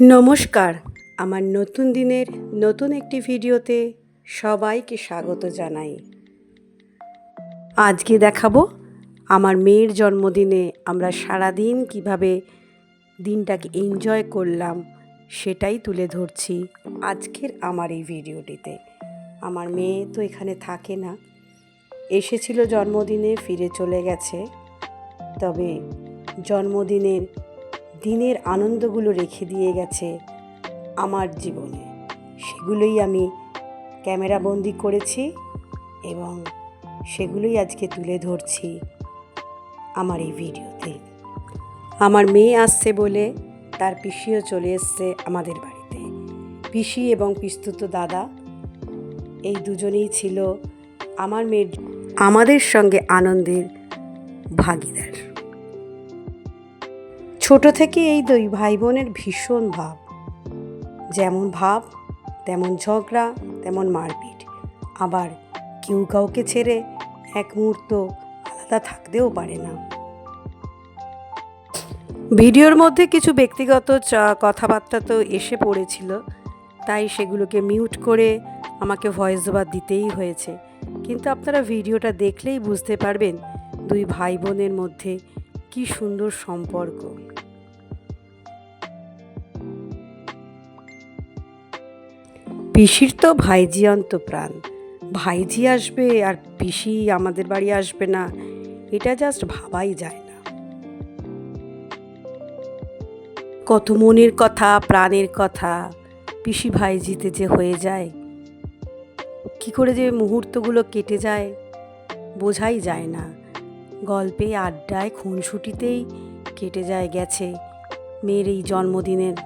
নমস্কার। আমার নতুন দিনের নতুন একটি ভিডিওতে সবাইকে স্বাগত জানাই। আজকে দেখাবো আমার মেয়ের জন্মদিনে আমরা সারাদিন কীভাবে দিনটাকে এনজয় করলাম সেটাই তুলে ধরছি আজকের আমার এই ভিডিওটিতে। আমার মেয়ে তো এখানে থাকে না। এসেছিল জন্মদিনে, ফিরে চলে গেছে। তবে জন্মদিনের দিনের আনন্দগুলো রেখে দিয়ে গেছে আমার জীবনে। সেগুলোই আমি ক্যামেরাবন্দি করেছি এবং সেগুলোই আজকে তুলে ধরছি আমার এই ভিডিওতে। আমার মেয়ে আসছে বলে তার পিসিও চলে এসছে আমাদের বাড়িতে। পিসি এবং পিস্তুত দাদা, এই দুজনেই ছিল আমার মেয়ের আমাদের সঙ্গে আনন্দের ভাগিদার। ছোট থেকে এই দুই ভাই বোনের ভীষণ ভাব। যেমন ভাব, তেমন ঝগড়া, তেমন মারপিট। আবার কেউ কাউকে ছেড়ে এক মুহূর্ত আলাদা থাকতেও পারে না। ভিডিওর মধ্যে কিছু ব্যক্তিগত কথাবার্তা তো এসে পড়েছিল। তাই সেগুলোকে মিউট করে আমাকে ভয়েস ওভার দিতেই হয়েছে। কিন্তু আপনারা ভিডিওটা দেখলেই বুঝতে পারবেন দুই ভাই বোনের মধ্যে কি সুন্দর সম্পর্ক। পিসির তো ভাইজি অন্ত প্রাণ। ভাইজি আসবে আর পিসি আমাদের বাড়ি আসবে না, এটা জাস্ট ভাবাই যায় না। কত মনের কথা, প্রাণের কথা, পিসি ভাইজিতে যে হয়ে যায়। কি করে যে মুহূর্তগুলো কেটে যায়, বোঝাই যায় না। গল্পে আড্ডায় খুনসুটিতেই কেটে যায় গেছে মেয়ের এই জন্মদিনের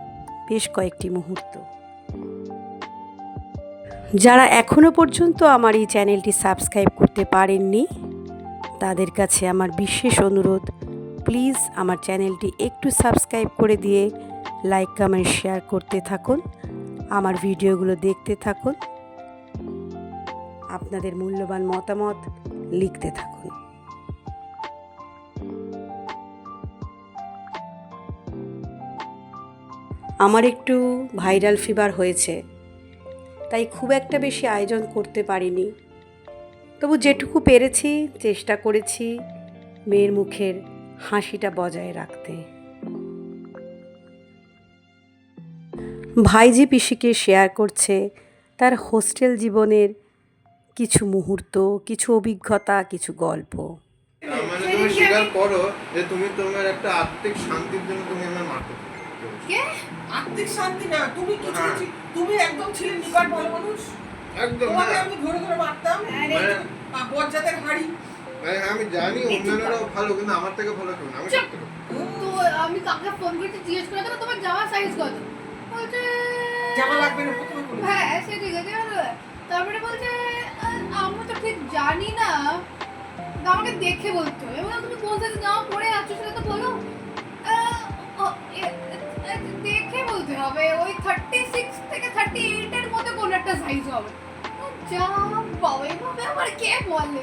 বেশ কয়েকটি মুহূর্ত। যারা এখনও পর্যন্ত আমার এই চ্যানেলটি সাবস্ক্রাইব করতে পারেননি, তাদের কাছে আমার বিশেষ অনুরোধ, প্লিজ আমার চ্যানেলটি একটু সাবস্ক্রাইব করে দিয়ে লাইক, কমেন্ট, শেয়ার করতে থাকুন, আমার ভিডিওগুলো দেখতে থাকুন, আপনাদের মূল্যবান মতামত লিখতে থাকুন। আমার একটু ভাইরাল ফিভার হয়েছে, তাই খুব একটা বেশি আয়োজন করতে পারিনি। তবু যেটুকু পেরেছি, চেষ্টা করেছি মেয়ের মুখের হাসিটা বজায় রাখতে। ভাইজি পিসিকে শেয়ার করছে, তার হোস্টেল জীবনের কিছু মুহূর্ত, কিছু অভিজ্ঞতা, কিছু গল্প। স্বীকার করো যে তুমি তোমার একটা আত্মিক শান্তির জন্য তুমি আমার কে? আত্মিক শান্তি না। তুমি কি হ্যাঁ। তুমি একদম ছিলে ভালো মানুষ। একদম তোমাকে আমি ধরে ধরে মারতাম। বজ্জাতের হাড়ি। মানে আমি জানি অন্যান্যরাও ভালো কিন্তু আমার থেকে ভালো কেউ না। আমি। তো আমি কাকে ফোন জিজ্ঞেস করে দেবো তোমার জামা সাইজ কত? বলছে জামা লাগবে না প্রথমে হ্যাঁ সে ঠিক আছে তারপরে বলছে আহ, আমি তো ঠিক জানি না। আমাকে দেখে বলতো এবং তুমি কোন সাইজে জামা পরে আছো সেটা তো বলো। যা বাবা এভাবে আমার কে বলে।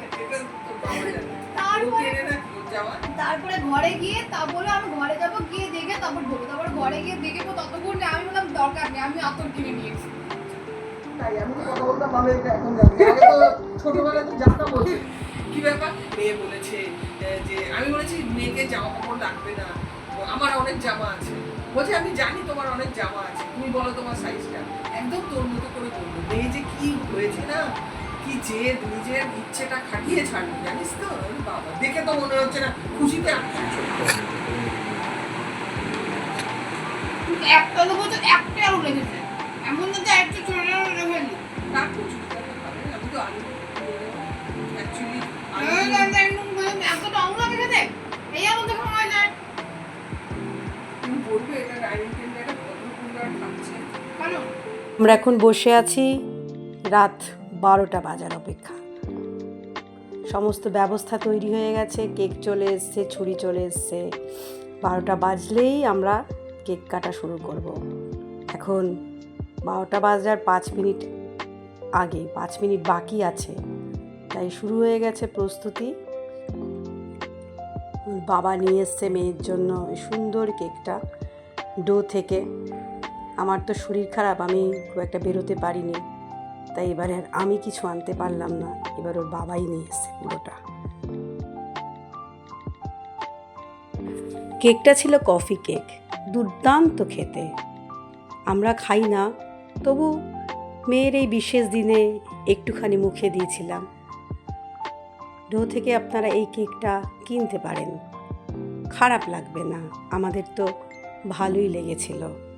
তারপরে ঘরে গিয়ে তারপরে আমি ঘরে যাব গিয়ে দেখে তারপর ঢোকো তারপর ঘরে গিয়ে দেখে ততক্ষণ আমি বললাম দরকার নেই আমি আতর কিনে নিয়েছি। তাই আমি কথা বলতাম ভালো এটা এখন জানি। ছোটবেলায় তো জানতাম বলছে কি ব্যাপার? মেয়ে বলেছে যে আমি বলেছি মেয়েকে জামা কাপড় লাগবে না। আমার অনেক জামা আছে। বলছে আমি জানি তোমার অনেক জামা আছে। তুমি বলো তোমার সাইজটা একদম তোর মতো করে বলব মেয়ে যে কি হয়েছে না কি যে নিজের ইচ্ছেটা খাটিয়ে ছাড়বে জানিস তো? বাবা দেখে তো মনে হচ্ছে না খুশিতে একটা তো বলছে একটা আরও লেগেছে এমন না যে একটা ছোট তার প্রচুর আমি তো আলু অ্যাকচুয়ালি আমরা এখন বসে আছি রাত বারোটা বাজার অপেক্ষা। সমস্ত ব্যবস্থা তৈরি হয়ে গেছে, কেক চলে এসছে, ছুরি চলে এসছে। বারোটা বাজলেই আমরা কেক কাটা শুরু করব। এখন বারোটা বাজার পাঁচ মিনিট আগে, পাঁচ মিনিট বাকি আছে। তাই শুরু হয়ে গেছে প্রস্তুতি। বাবা নিয়ে এসছে মেয়ের জন্য সুন্দর কেকটা। ডো থেকে আমার তো শরীর খারাপ, আমি খুব একটা বেরোতে পারিনি। তাই এবারে আমি কিছু আনতে পারলাম না। এবার ওর বাবাই নিয়ে এসছে পুরোটা। কেকটা ছিল কফি কেক, দুর্দান্ত খেতে। আমরা খাই না, তবু মেয়ের এই বিশেষ দিনে একটুখানি মুখে দিয়েছিলাম। ডো থেকে আপনারা এই কেকটা কিনতে পারেন। খারাপ লাগবে না, আমাদের তো ভালোই লেগেছিল।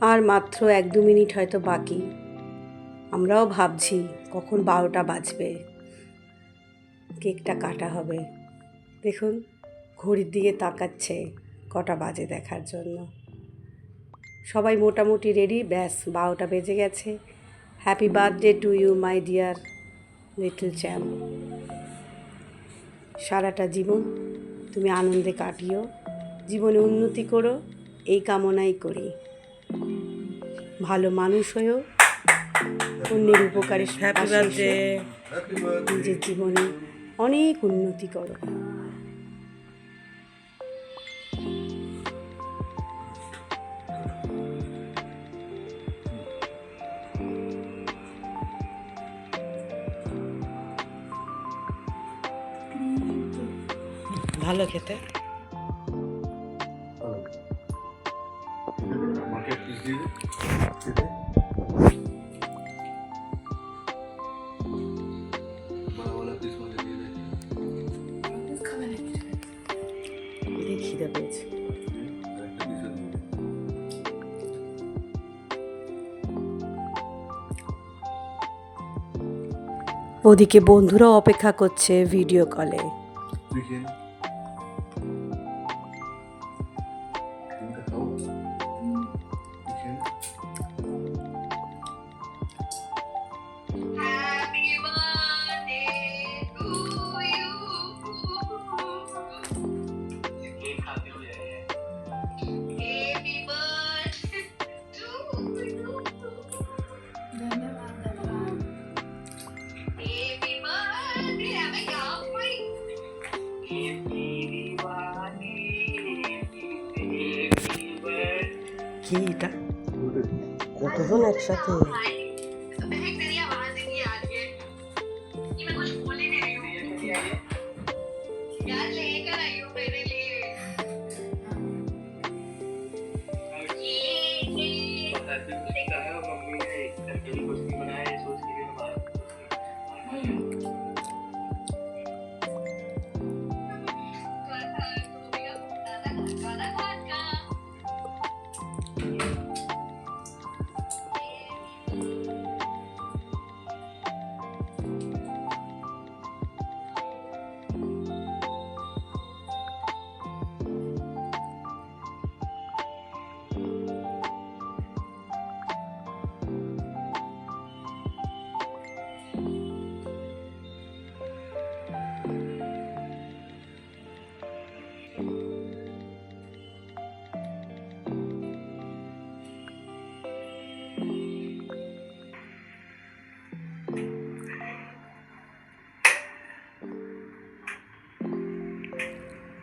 আর মাত্র এক দু মিনিট হয়তো বাকি। আমরাও ভাবছি কখন বারোটা বাজবে। কেকটা কাটা হবে। দেখুন, ঘড়ির দিকে তাকাচ্ছে কটা বাজে দেখার জন্য। সবাই মোটামুটি রেডি ব্যাস, বারোটা বেজে গেছে। Happy birthday to you my dear little champ সারাটা জীবন তুমি আনন্দে কাটিও। জীবনে উন্নতি করো, এই কামনাই করি। ভালো মানুষ হয়েও অন্যের উপকারে নিজের জীবনে অনেক উন্নতি করো। ভালো খেতে। খিদে পেয়েছে। ওদিকে বন্ধুরা অপেক্ষা করছে ভিডিও কলে kuvuna trekking.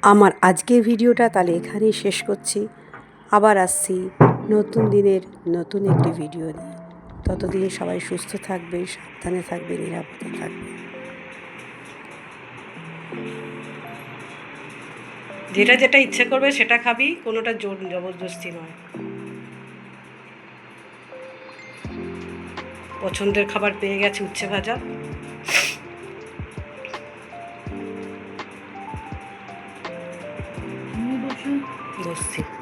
আমার আজকের ভিডিওটা তাহলে এখানেই শেষ করছি। আবার আসছি নতুন দিনের নতুন একটি ভিডিও নিয়ে। ততদিন সবাই সুস্থ থাকবে, সাবধানে থাকবে, নিরাপদে থাকবে। যেটা যেটা ইচ্ছে করবে সেটা খাবি, কোনোটা জোর জবরদস্তি নয়। পছন্দের খাবার পেয়ে গেছে উচ্ছে ভাজা। বসছি